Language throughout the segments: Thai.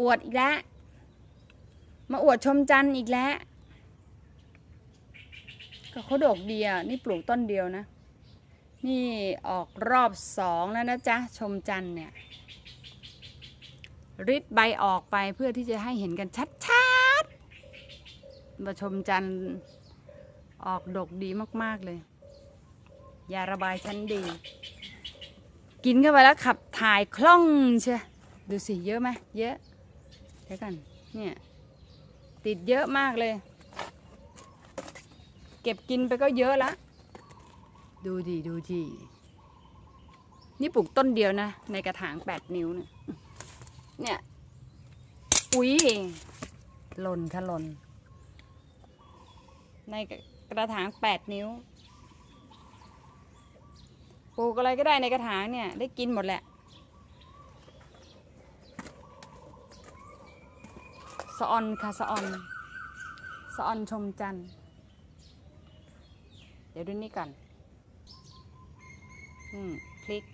อวดอีกแล้ว มาอวดชมจันทร์อีกแล้ว ก็เขาดกเดีอะนี่ปลูกต้นเดียวนะ นี่ออกรอบสองแล้วนะจ๊ะ ชมจันทร์เนี่ยริดใบออกไปเพื่อที่จะให้เห็นกันชัดๆมาชมจันทร์ออกดกดีมากๆเลย ยาระบายชั้นดี กินเข้าไปแล้วขับถ่ายคล่องเชียดูสิเยอะไหมเยอะ เดี๋ยวกัน เนี่ย ติดเยอะมากเลย เก็บกินไปก็เยอะละ ดูดีดูดีนี่ปลูกต้นเดียวนะ ในกระถางแปดนิ้วเนี่ยเนี่ยอุ้ยหล่นค่ะหล่นในกระถางแปดนิ้ว ปลูกอะไรก็ได้ในกระถางเนี่ย ได้กินหมดแหละ สะออนค่ะสะออนสะออนชมจันทร์เดี๋ยวดูนี่ก่อนอืมพริก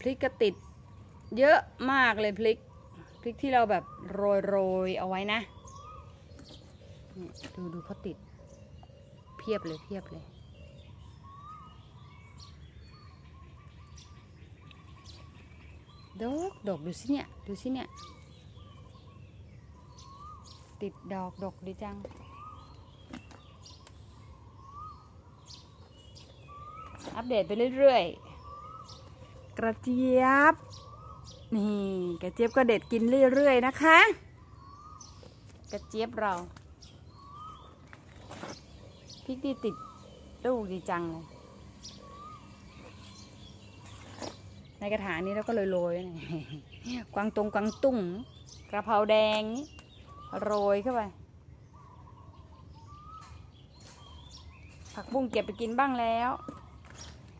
พริกก็ติด เยอะมากเลยพริกพริกที่เราแบบโรยโรยเอาไว้นะดูดูเขาติด เพียบเลยเพียบเลยดอกดอกดูสิเนี่ย ดูสิเนี่ย ติดดอกดอกดีจัง อัปเดตไปเรื่อยๆ กระเจี๊ยบ นี่กระเจี๊ยบก็เด็ดกินเรื่อยๆนะคะ กระเจี๊ยบเราพริกที่ติดลูกดีจังเลยในกระถางนี้เราก็โรยๆนี่กวางตรงกวางตุ้งกระเพราแดงนี่ โรยเข้าไป ผักบุ้งเก็บไปกินบ้างแล้ว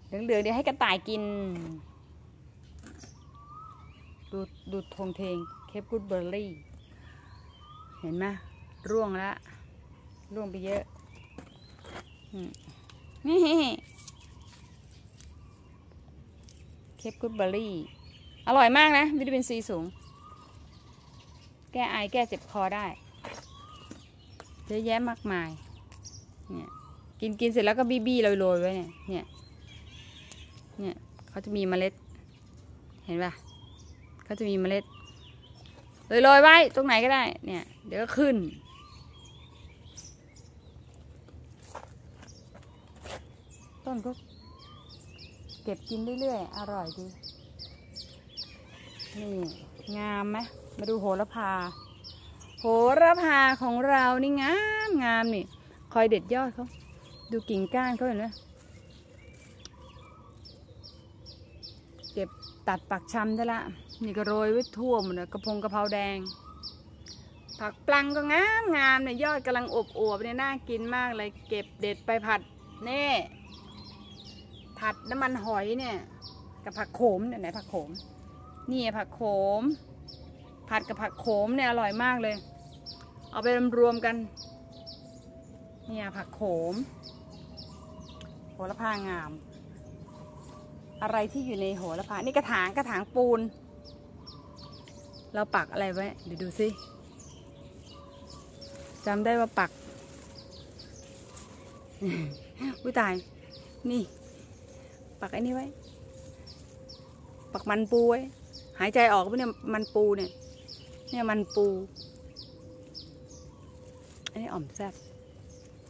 เหลืองๆเดี๋ยวให้กระต่ายกิน ดูดูทงเทงเคปกูดเบอร์รี่ เห็นไหมร่วงแล้วร่วงไปเยอะนี่เคปกูดเบอร์รี่ อร่อยมากนะ วิตามินซีสูง แก้ไอแก้เจ็บคอได้เยอะแยะมากมาย เนี่ย กินกินเสร็จแล้วก็บี้บี้โรยๆไว้เนี่ย เนี่ย เนี่ยเขาจะมีเมล็ด เห็นปะเขาจะมีเมล็ดโรยๆไว้ตรงไหนก็ได้ เนี่ย เดี๋ยวก็ขึ้น ต้นก็เก็บกินเรื่อยๆ อร่อยดี นี่ งามไหม มาดูโหระพา โหระพาของเรานี่งามงามนี่ คอยเด็ดยอดเขาดูกิ่งก้านเขาเห็นไหมเก็บตัดปักชำได้ละ นี่ก็โรยไว้ทั่วหมดเลยกระพงกระเพราแดง ผักปลังก็งามงามเนี่ยยอดกำลังอบอวบเนี่ยน่ากินมากเลย เก็บเด็ดไปผัดนี่ผัดน้ำมันหอยเนี่ย กับผักโขมเนี่ยไหนผักโขม นี่ผักโขม ผัดกับผักโขมเนี่ยอร่อยมากเลย เอาไปรวมๆกัน เนี่ยผักโขมโหระพางาม อะไรที่อยู่ในโหระพา นี่กระถางกระถางปูน เราปักอะไรไว้ เดี๋ยวดูสิจำได้ว่าปักอุ้ยตาย นี่ ปักไอ้นี่ไว้ ปักมันปูไว้ หายใจออกปะเนี่ย มันปูเนี่ย เนี่ยมันปู อันนี้อ่อมแซบ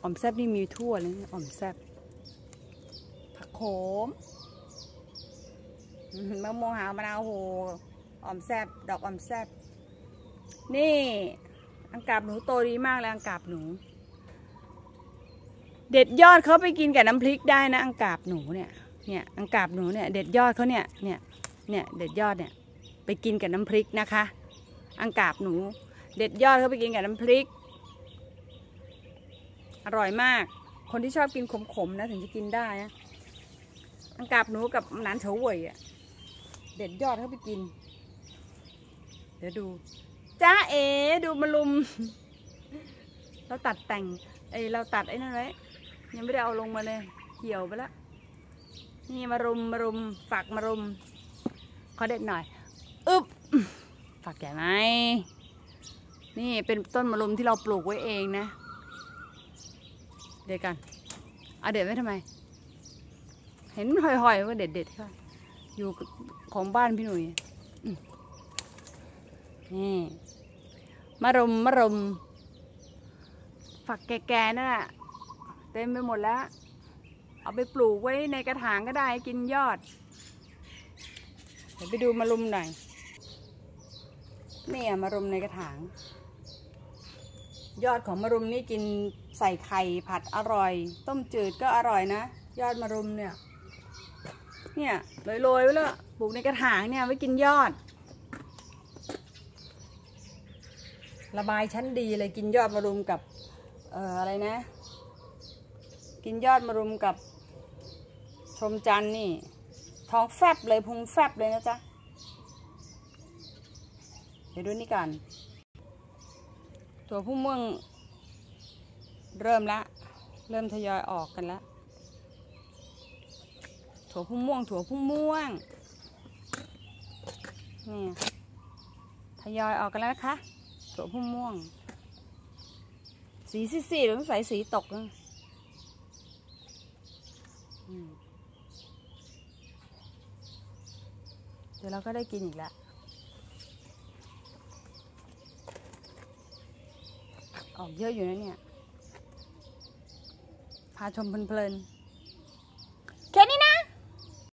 อ่อมแซบนี่มีทั่วเลยนะอ่อมแซบผักโขมมะม่วงหาวมะนาวโหอ่อมแซบดอกอ่อมแซบนี่อังกาบหนูโตดีมากเลยอังกาบหนู เด็ดยอดเขาไปกินกับน้ำพริกได้นะอังกาบหนูเนี่ยเนี่ยอังกาบหนูเนี่ยเด็ดยอดเขาเนี่ยเนี่ยเนี่ยเด็ดยอดเนี่ยไปกินกับน้ำพริกนะคะ อังกาบหนู เด็ดยอดเขาไปกินกับน้ำพริก อร่อยมาก คนที่ชอบกินขมๆนะถึงจะกินได้นะอังกาบหนูกับหนานเฉาเวยอะ เด็ดยอดเขาไปกิน เดี๋ยวดูจ้าเอ๋ดูมาลุม เราตัดแต่งไอเราตัดไอ้นั่นไว้ยังไม่ได้เอาลงมาเลยเหี่ยวไปแล้วนี่มารุมมารุมฝักมารุมขอเด็ดหน่อยอึบ ฝักใหญ่ไหมนี่เป็นต้นมะรุมที่เราปลูกไว้เองนะ เด็ดกันเอาเด็ดไว้ทำไม เห็นห่อยๆว่าเด็ดเด็ดๆค่ะอยู่ของบ้านพี่หนุ่ยนี่มะรุมมะรุมฝักแก่ๆนั่นแหละเต็มไปหมดแล้ว เอาไปปลูกไว้ในกระถางก็ได้กินยอดเดี๋ยวไปดูมะรุมหน่อย นี่อะมะรุมในกระถาง ยอดของมะรุมนี่กินใส่ไข่ผัดอร่อย ต้มจืดก็อร่อยนะ ยอดมะรุมเนี่ย เนี่ยโรยๆไว้แล้วปลูกในกระถางเนี่ยไว้กินยอด ระบายชั้นดีเลยกินยอดมะรุมกับเอ่ออะไรนะ กินยอดมะรุมกับชมจันทร์นี่ ท้องแฟบเลยพุงแฟบเลยนะจ๊ะ เดี๋ยวดูนี่กันถั่วผู้ม่วงเริ่มละ เริ่มทยอยออกกันแล้วถั่วผู้ม่วง ถั่วผู้ม่วงนี่ทยอยออกกันแล้วนะคะถั่วผู้ม่วง สีสีๆหรือใส่สีตกนะเดี๋ยวเราก็ได้กินอีกแล้ว ออกเยอะอยู่นะเนี่ย พาชมเพลินๆ